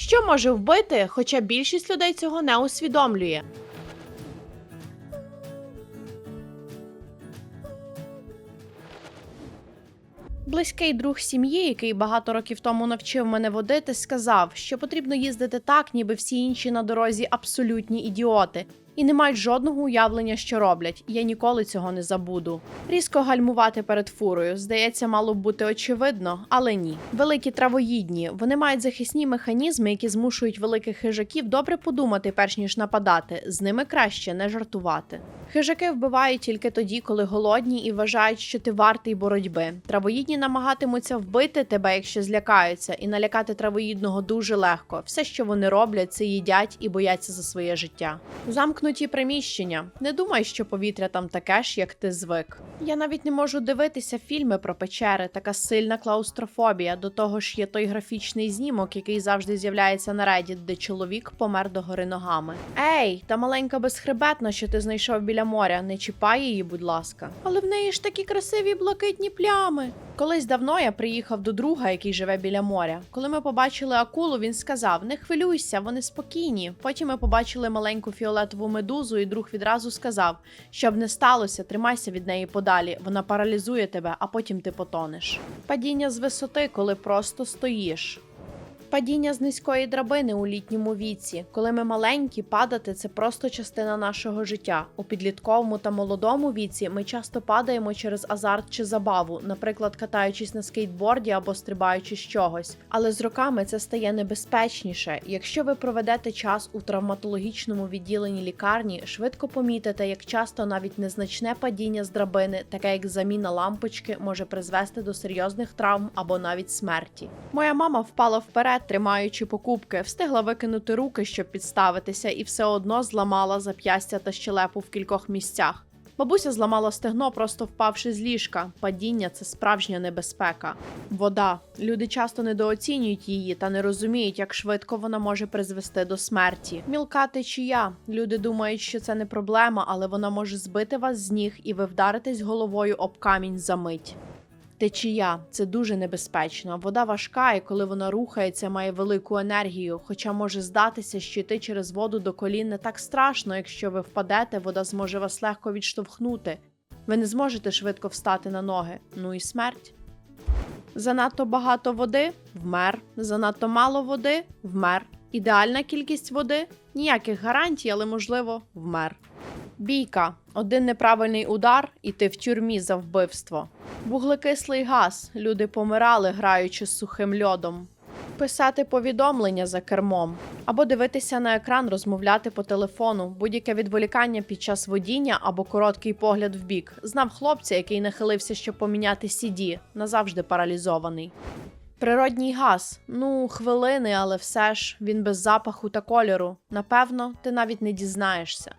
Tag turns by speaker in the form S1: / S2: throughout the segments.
S1: Що може вбити, хоча більшість людей цього не усвідомлює. Близький друг сім'ї, який багато років тому навчив мене водити, сказав, що потрібно їздити так, ніби всі інші на дорозі абсолютні ідіоти, і не мають жодного уявлення, що роблять. Я ніколи цього не забуду. Різко гальмувати перед фурою, здається, мало б бути очевидно, але ні. Великі травоїдні вони мають захисні механізми, які змушують великих хижаків добре подумати, перш ніж нападати. З ними краще не жартувати. Хижаки вбивають тільки тоді, коли голодні і вважають, що ти вартий боротьби. Травоїдні намагатимуться вбити тебе, якщо злякаються, і налякати травоїдного дуже легко. Все, що вони роблять, це їдять і бояться за своє життя. Замкнуті приміщення. Не думай, що повітря там таке ж, як ти звик. Я навіть не можу дивитися фільми про печери, така сильна клаустрофобія. До того ж, є той графічний знімок, який завжди з'являється на Reddit, де чоловік помер догори ногами. Ей, та маленька безхребетна, що ти знайшов біля моря, не чіпай її, будь ласка. Але в неї ж такі красиві блакитні плями. Колись давно я приїхав до друга, який живе біля моря. Коли ми побачили акулу, він сказав: Не хвилюйся, вони спокійні. Потім ми побачили маленьку фіолетову медузу, і друг відразу сказав: щоб не сталося, тримайся від неї подалі. Вона паралізує тебе, а потім ти потонеш. Падіння з висоти, коли просто стоїш. Падіння з низької драбини у літньому віці. Коли ми маленькі, падати це просто частина нашого життя. У підлітковому та молодому віці ми часто падаємо через азарт чи забаву, наприклад, катаючись на скейтборді або стрибаючи з чогось. Але з роками це стає небезпечніше. Якщо ви проведете час у травматологічному відділенні лікарні, швидко помітите, як часто навіть незначне падіння з драбини, таке як заміна лампочки, може призвести до серйозних травм або навіть смерті. Моя мама впала вперед, тримаючи покупки, встигла викинути руки, щоб підставитися, і все одно зламала зап'ястя та щелепу в кількох місцях. Бабуся зламала стегно, просто впавши з ліжка. Падіння це справжня небезпека. Вода. Люди часто недооцінюють її та не розуміють, як швидко вона може призвести до смерті. Мілка течія. Люди думають, що це не проблема, але вона може збити вас з ніг, і ви вдаритесь головою об камінь за мить. Течія це дуже небезпечно. Вода важка, і коли вона рухається, має велику енергію. Хоча може здатися, що йти через воду до колін не так страшно, якщо ви впадете, вода зможе вас легко відштовхнути. Ви не зможете швидко встати на ноги. Ну і смерть. Занадто багато води вмер. Занадто мало води вмер. Ідеальна кількість води ніяких гарантій, але можливо вмер. Бійка. Один неправильний удар, і ти в тюрмі за вбивство. Вуглекислий газ. Люди помирали, граючи з сухим льодом. Писати повідомлення за кермом або дивитися на екран, розмовляти по телефону, будь-яке відволікання під час водіння або короткий погляд в бік. Знав хлопця, який нахилився, щоб поміняти CD, назавжди паралізований. Природній газ. Ну, хвилини, але все ж він без запаху та кольору. Напевно, ти навіть не дізнаєшся.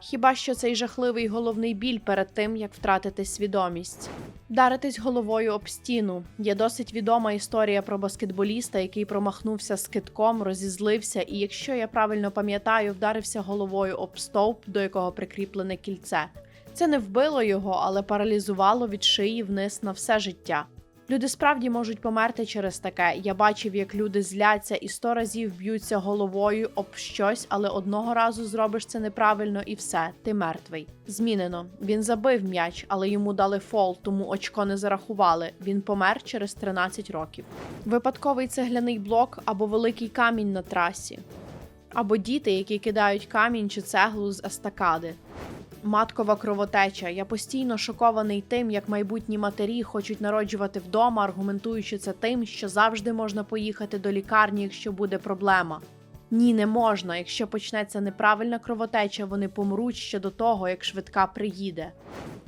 S1: Хіба що цей жахливий головний біль перед тим, як втратити свідомість. Вдаритись головою об стіну. Є досить відома історія про баскетболіста, який промахнувся з китком, розізлився, і, якщо я правильно пам'ятаю, вдарився головою об стовп, до якого прикріплене кільце. Це не вбило його, але паралізувало від шиї вниз на все життя. Люди справді можуть померти через таке. Я бачив, як люди зляться і сто разів б'ються головою об щось, але одного разу зробиш це неправильно і все, ти мертвий. Змінено. Він забив м'яч, але йому дали фол, тому очко не зарахували. Він помер через 13 років. Випадковий цегляний блок або великий камінь на трасі, або діти, які кидають камінь чи цеглу з естакади. Маткова кровотеча. Я постійно шокований тим, як майбутні матері хочуть народжувати вдома, аргументуючи це тим, що завжди можна поїхати до лікарні, якщо буде проблема. Ні, не можна. Якщо почнеться неправильна кровотеча, вони помруть ще до того, як швидка приїде.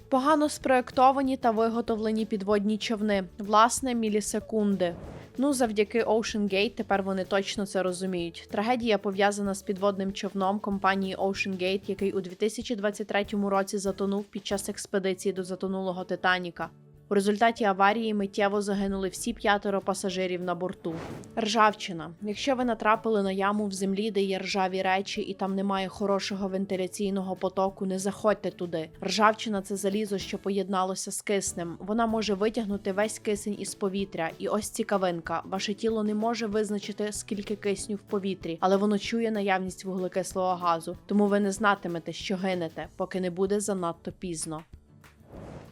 S1: Погано спроектовані та виготовлені підводні човни, власне, мілісекунди. Ну, завдяки Ocean Gate тепер вони точно це розуміють. Трагедія пов'язана з підводним човном компанії Ocean Gate, який у 2023 році затонув під час експедиції до затонулого Титаніка. У результаті аварії миттєво загинули всі п'ятеро пасажирів на борту. Ржавчина. Якщо ви натрапили на яму в землі, де є ржаві речі, і там немає хорошого вентиляційного потоку, не заходьте туди. Ржавчина це залізо, що поєдналося з киснем. Вона може витягнути весь кисень із повітря. І ось цікавинка. Ваше тіло не може визначити, скільки кисню в повітрі, але воно чує наявність вуглекислого газу, тому ви не знатимете, що гинете, поки не буде занадто пізно.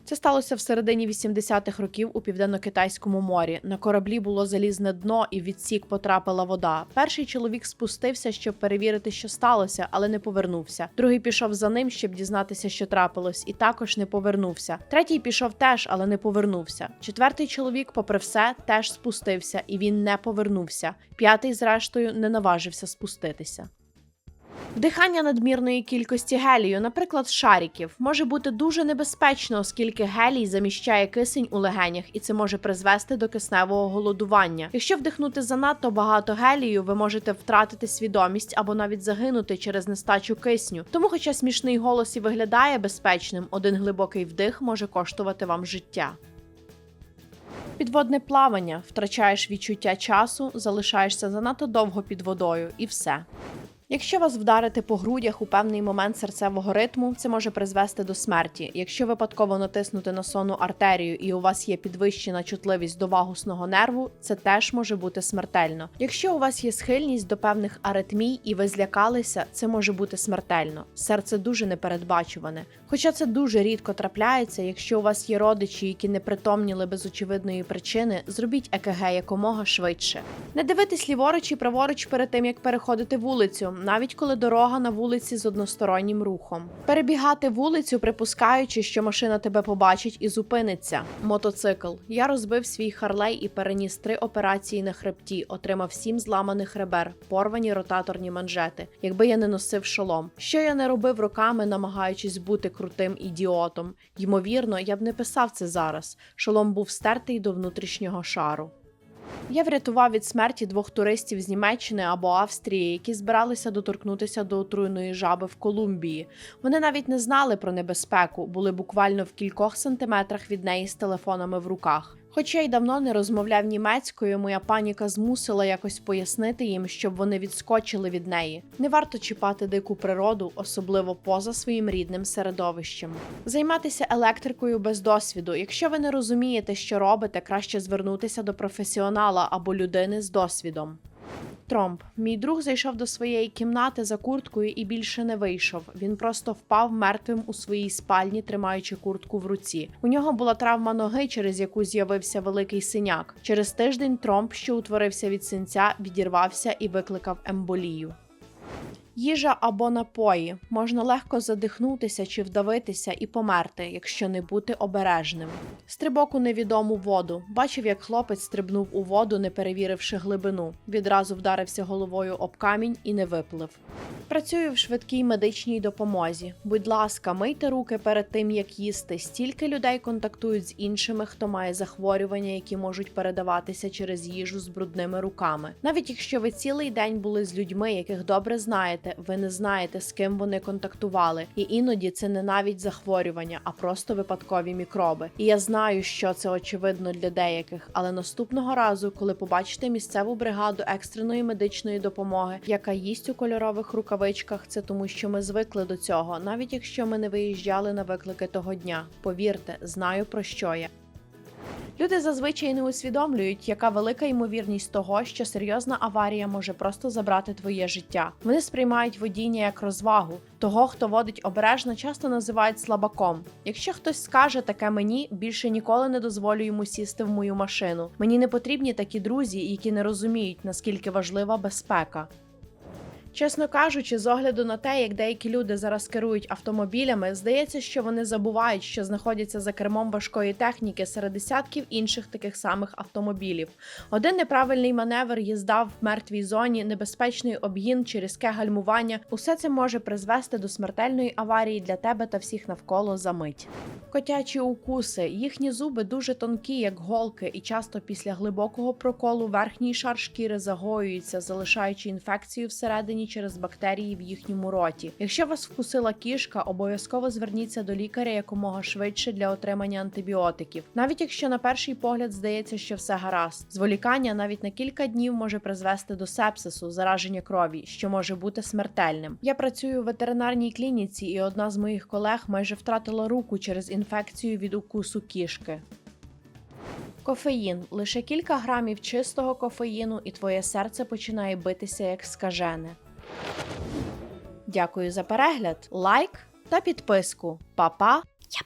S1: Це сталося в середині 80-х років у південно-китайському морі. На кораблі було залізне дно, і в відсік потрапила вода. Перший чоловік спустився, щоб перевірити, що сталося, але не повернувся. Другий пішов за ним, щоб дізнатися, що трапилось, і також не повернувся. Третій пішов теж, але не повернувся. Четвертий чоловік, попри все, теж спустився, і він не повернувся. П'ятий, зрештою, не наважився спуститися. Вдихання надмірної кількості гелію, наприклад, шариків, може бути дуже небезпечно, оскільки гелій заміщає кисень у легенях, і це може призвести до кисневого голодування. Якщо вдихнути занадто багато гелію, ви можете втратити свідомість або навіть загинути через нестачу кисню. Тому, хоча смішний голос і виглядає безпечним, один глибокий вдих може коштувати вам життя. Підводне плавання втрачаєш відчуття часу, залишаєшся занадто довго під водою, і все. Якщо вас вдарити по грудях у певний момент серцевого ритму, це може призвести до смерті. Якщо випадково натиснути на сонну артерію і у вас є підвищена чутливість до вагусного нерву, це теж може бути смертельно. Якщо у вас є схильність до певних аритмій і ви злякалися, це може бути смертельно. Серце дуже непередбачуване. Хоча це дуже рідко трапляється, якщо у вас є родичі, які не притомніли без очевидної причини, зробіть ЕКГ якомога швидше. Не дивитись ліворуч і праворуч перед тим, як переходити вулицю навіть коли дорога на вулиці з одностороннім рухом. Перебігати вулицю, припускаючи, що машина тебе побачить і зупиниться. Мотоцикл. Я розбив свій харлей і переніс три операції на хребті, отримав сім зламаних ребер, порвані ротаторні манжети, якби я не носив шолом. Що я не робив роками, намагаючись бути крутим ідіотом. Ймовірно, я б не писав це зараз. Шолом був стертий до внутрішнього шару. Я врятував від смерті двох туристів з Німеччини або Австрії, які збиралися доторкнутися до отруйної жаби в Колумбії. Вони навіть не знали про небезпеку, були буквально в кількох сантиметрах від неї з телефонами в руках. Хоча й давно не розмовляв німецькою, моя паніка змусила якось пояснити їм, щоб вони відскочили від неї. Не варто чіпати дику природу, особливо поза своїм рідним середовищем. Займатися електрикою без досвіду. Якщо ви не розумієте, що робите, краще звернутися до професіонала або людини з досвідом. Тромб. Мій друг зайшов до своєї кімнати за курткою і більше не вийшов. Він просто впав мертвим у своїй спальні, тримаючи куртку в руці. У нього була травма ноги, через яку з'явився великий синяк. Через тиждень тромб, що утворився від синця, відірвався і викликав емболію. Їжа або напої можна легко задихнутися чи вдавитися і померти, якщо не бути обережним. Стрибок у невідому воду. Бачив, як хлопець стрибнув у воду, не перевіривши глибину. Відразу вдарився головою об камінь і не виплив. Працюю в швидкій медичній допомозі. Будь ласка, мийте руки перед тим, як їсти. Стільки людей контактують з іншими, хто має захворювання, які можуть передаватися через їжу з брудними руками. Навіть якщо ви цілий день були з людьми, яких добре знаєте, ви не знаєте, з ким вони контактували, і іноді це не навіть захворювання, а просто випадкові мікроби. І я знаю, що це очевидно для деяких, але наступного разу, коли побачите місцеву бригаду екстреної медичної допомоги, яка їсть у кольорових рукавичках, це тому, що ми звикли до цього, навіть якщо ми не виїжджали на виклики того дня. Повірте, знаю про що я. Люди зазвичай не усвідомлюють, яка велика ймовірність того, що серйозна аварія може просто забрати твоє життя. Вони сприймають водіння як розвагу. Того, хто водить обережно, часто називають слабаком. Якщо хтось скаже таке мені, більше ніколи не дозволю йому сісти в мою машину. Мені не потрібні такі друзі, які не розуміють, наскільки важлива безпека. Чесно кажучи, з огляду на те, як деякі люди зараз керують автомобілями, здається, що вони забувають, що знаходяться за кермом важкої техніки серед десятків інших таких самих автомобілів. Один неправильний маневр, їзда в мертвій зоні, небезпечний обгін чи різке гальмування усе це може призвести до смертельної аварії для тебе та всіх навколо за мить. Котячі укуси, їхні зуби дуже тонкі, як голки, і часто після глибокого проколу верхній шар шкіри загоюється, залишаючи інфекцію всередині людині через бактерії в їхньому роті. Якщо вас вкусила кішка, обов'язково зверніться до лікаря якомога швидше для отримання антибіотиків. Навіть якщо на перший погляд здається, що все гаразд, зволікання навіть на кілька днів може призвести до сепсису, зараження крові, що може бути смертельним. Я працюю в ветеринарній клініці, і одна з моїх колег майже втратила руку через інфекцію від укусу кішки. Кофеїн лише кілька грамів чистого кофеїну, і твоє серце починає битися як скажене. Дякую за перегляд, лайк та підписку. Па-па! Я